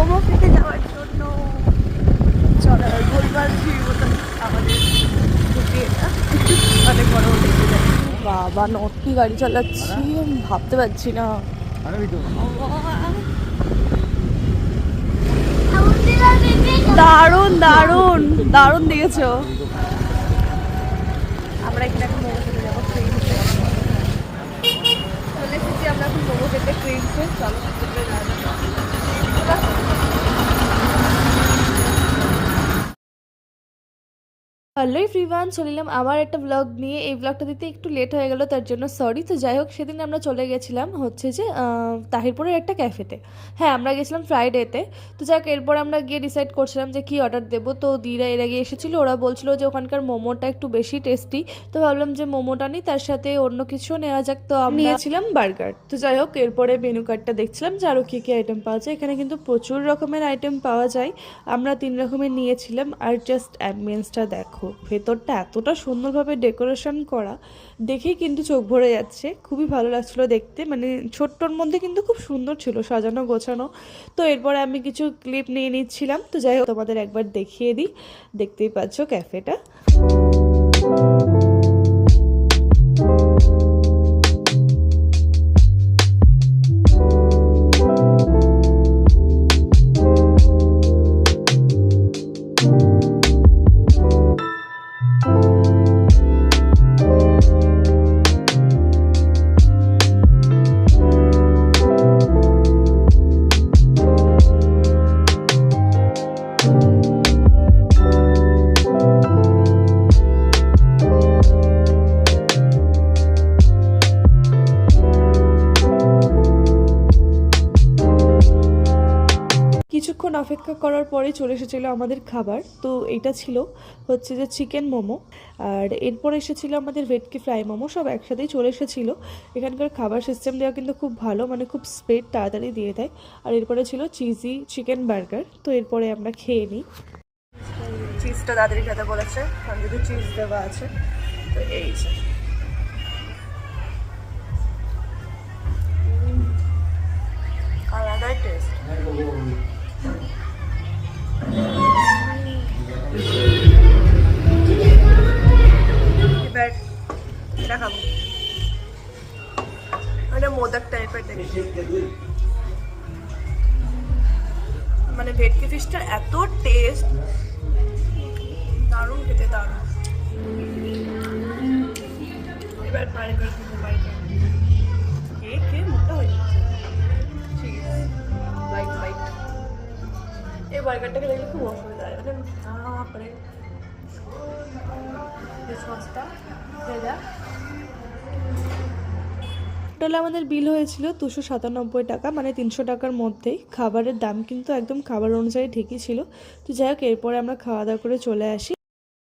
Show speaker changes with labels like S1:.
S1: মোমো খেতে যাওয়ার জন্য চলো গোলবার ভিড় আমাদের অনেক বড় বাবা নটি গাড়ি চালাচ্ছি আমি ভাবতে পারছি না। দারুণ দারুণ দারুণ দিয়েছ আমরা এখানে এখন মোমো খেতে যাব ট্রেন চলে এসেছি আমরা এখন মোমো খেতে ক্রিমসে চলো হ্যালো এভরিওয়ান চলিলাম আবার একটা ব্লগ নিয়ে। এই ব্লগটা দিতে একটু লেট হয়ে গেল, তার জন্য সরি তো যাই হোক, সেদিন আমরা চলে গেছিলাম হচ্ছে যে তাহিরপুরের একটা ক্যাফেতে হ্যাঁ আমরা গেছিলাম ফ্রাইডেতে তো যাক, এরপর আমরা গিয়ে ডিসাইড করছিলাম যে কি অর্ডার দেবো। তো দিরা এর আগে এসেছিল, ওরা বলছিল যে ওখানকার মোমোটা একটু বেশি টেস্টি তো ভাবলাম যে মোমোটা নিই তার সাথে অন্য কিছু নেওয়া যাক। তো আমি নিয়েছিলাম বার্গার। তো যাই হোক, এরপরে মেনু কার্ডটা দেখছিলাম যে আরও কী কী আইটেম পাওয়া যায়। এখানে কিন্তু প্রচুর রকমের আইটেম পাওয়া যায়। আমরা তিন রকমের নিয়েছিলাম। আর জাস্ট অ্যাম্বিয়েন্সটা দেখো। ভেতরটা এতটা সুন্দরভাবে ডেকোরেশন করা, দেখেই কিন্তু চোখ ভরে যাচ্ছে। খুবই ভালো লাগছিল দেখতে মানে ছোট্টর মধ্যে কিন্তু খুব সুন্দর ছিল সাজানো গোছানো। তো এরপরে আমি কিছু ক্লিপ নিয়ে নিচ্ছিলাম। তো যাই হোক, তোমাদের একবার দেখিয়ে দিই। দেখতেই পাচ্ছ ক্যাফেটা। কিছুক্ষণ অপেক্ষা করার পরে চলে এসেছিল আমাদের খাবার। তো এটা ছিল হচ্ছে যে চিকেন মোমো। আর এরপর এসেছিল আমাদের ভেটকি ফ্রাই মোমো, সব একসাথেই চলে এসেছিল। এখানকার খাবার সিস্টেম দেওয়া কিন্তু খুব ভালো মানে খুব স্পিড তাড়াতাড়ি দিয়ে দেয়। আর এরপরে ছিল চিজি চিকেন বার্গার তো এরপরে আমরা খেয়ে নিই। চিজটা তাড়াতাড়ি খেতে বলেছে যদি চিজ দেওয়া আছে, তো এই যে। আলাদাই টেস্ট এবার এটা খাব এটা মোদক টাইপের মানে ভেটকি ফিশটা এত টেস্ট দারুণ খেতে, দারুণ। এবার বার্গার এই বার্গারটাকে দেখলে খুব অসুবিধা হয়। মানে ভেজা। টোটাল আমাদের বিল হয়েছিল দুশো সাতানব্বই টাকা মানে তিনশো টাকার মধ্যেই। খাবারের দাম কিন্তু একদম খাবার অনুযায়ী ঠিকই ছিল। তো যাই হোক এরপরে আমরা খাওয়া দাওয়া করে চলে আসি।